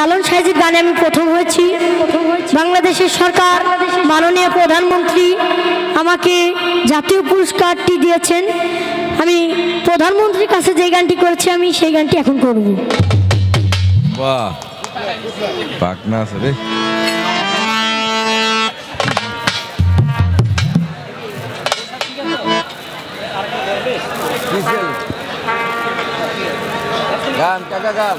লালন সাহেজির গানে আমি প্রথম হয়েছি। বাংলাদেশের সরকার, মাননীয় প্রধানমন্ত্রী আমাকে জাতীয় পুরস্কারটি দিয়েছেন। আমি প্রধানমন্ত্রীর কাছে যে গানটি করেছি, আমি সেই গানটি এখন করব। গান, কাকা, গান।